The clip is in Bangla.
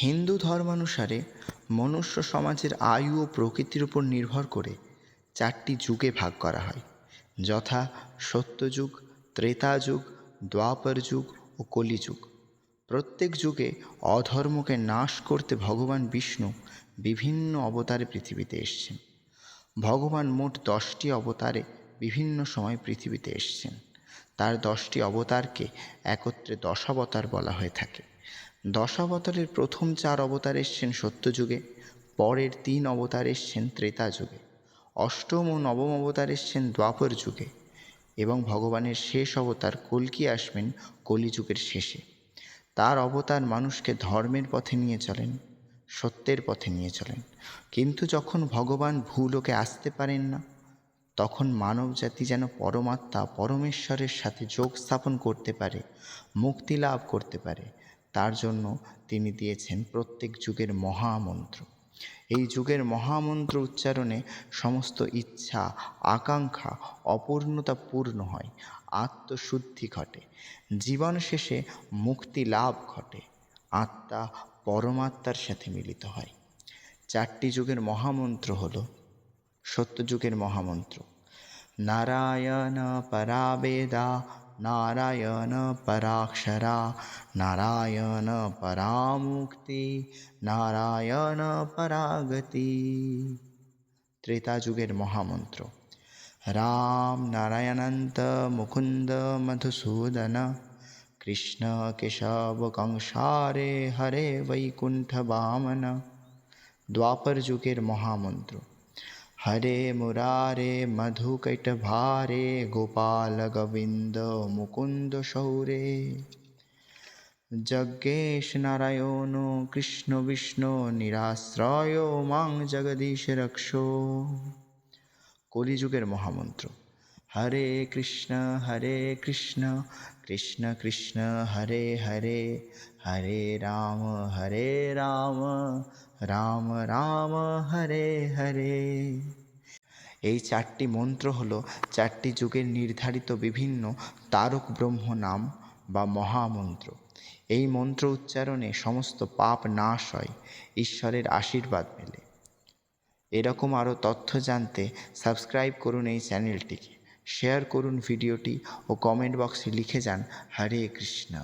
হিন্দু ধর্মানুসারে মনুষ্য সমাজের আয়ু ও প্রকৃতির উপর নির্ভর করে চারটি যুগে ভাগ করা হয়। যথা সত্যযুগ ত্রেতা যুগ, দ্বাপর যুগ ও কলিযুগ প্রত্যেক যুগে অধর্মকে নাশ করতে ভগবান বিষ্ণু বিভিন্ন অবতারে পৃথিবীতে এসছেন। ভগবান মোট দশটি অবতারে বিভিন্ন সময় পৃথিবীতে এসছেন। তার দশটি অবতারকে একত্রে দশাবতার বলা হয়ে থাকে। দশাবতারের প্রথম চার অবতার এসছেন সত্যযুগে, পরের তিন অবতার এসছেন ত্রেতা যুগে অষ্টম ও নবম অবতার এসছেন দ্বাপর যুগে এবং ভগবানের শেষ অবতার কল্কি আসবেন কলিযুগের শেষে। তার অবতার মানুষকে ধর্মের পথে নিয়ে চলেন, সত্যের পথে নিয়ে চলেন। কিন্তু যখন ভগবান ভূলোকে আসতে পারেন না, তখন মানব জাতি যেন পরমাত্মা, পরমেশ্বরের সাথে যোগ স্থাপন করতে পারে, মুক্তি লাভ করতে পারে। তার জন্য তিনি দিয়েছেন প্রত্যেক যুগের মহামন্ত্র। এই যুগের মহামন্ত্র উচ্চারণে সমস্ত ইচ্ছা, আকাঙ্ক্ষা অপূর্ণতা পূর্ণ হয়, আত্মশুদ্ধি ঘটে, জীবন শেষে মুক্তি লাভ ঘটে, আত্মা পরমাত্মার সাথে মিলিত হয়। চারটি যুগের মহামন্ত্র হল সত্যযুগের মহামন্ত্র, নারায়ণ পরা নারায়ণ পরাক্ষরা নারায়ণ পরামুক্তি নারায়ণ পরাগতি ত্রেতা যুগের মহামন্ত্র রাম নারায়ণন্ত মুকুন্দ মধুসূদন কৃষ্ণ কেশব কংসারে হরে বৈকুণ্ঠ বামন দ্বাপর যুগের মহামন্ত্র হরে মুরারে মধুকৈটভারে গোপাল গোবিন্দ মুকুন্দ সৌরে যজ্ঞেশ নারায়ণ কৃষ্ণ বিষ্ণু নিরাশ্রয় মাং জগদীশ রক্ষো কলিযুগের মহামন্ত্র হরে কৃষ্ণ হরে কৃষ্ণ কৃষ্ণ কৃষ্ণ হরে হরে হরে রাম হরে রাম রাম রাম, হরে হরে। এই চারটি মন্ত্র হল চারটি যুগের নির্ধারিত বিভিন্ন তারক ব্রহ্ম নাম বা মহামন্ত্র। এই মন্ত্র উচ্চারণে সমস্ত পাপ নাশ হয়, ঈশ্বরের আশীর্বাদ মেলে। এরকম আরও তথ্য জানতে সাবস্ক্রাইব করুন এই চ্যানেলটিকে। শেয়ার করুন ভিডিওটি ও কমেন্ট বক্সে লিখে যান হরে কৃষ্ণ।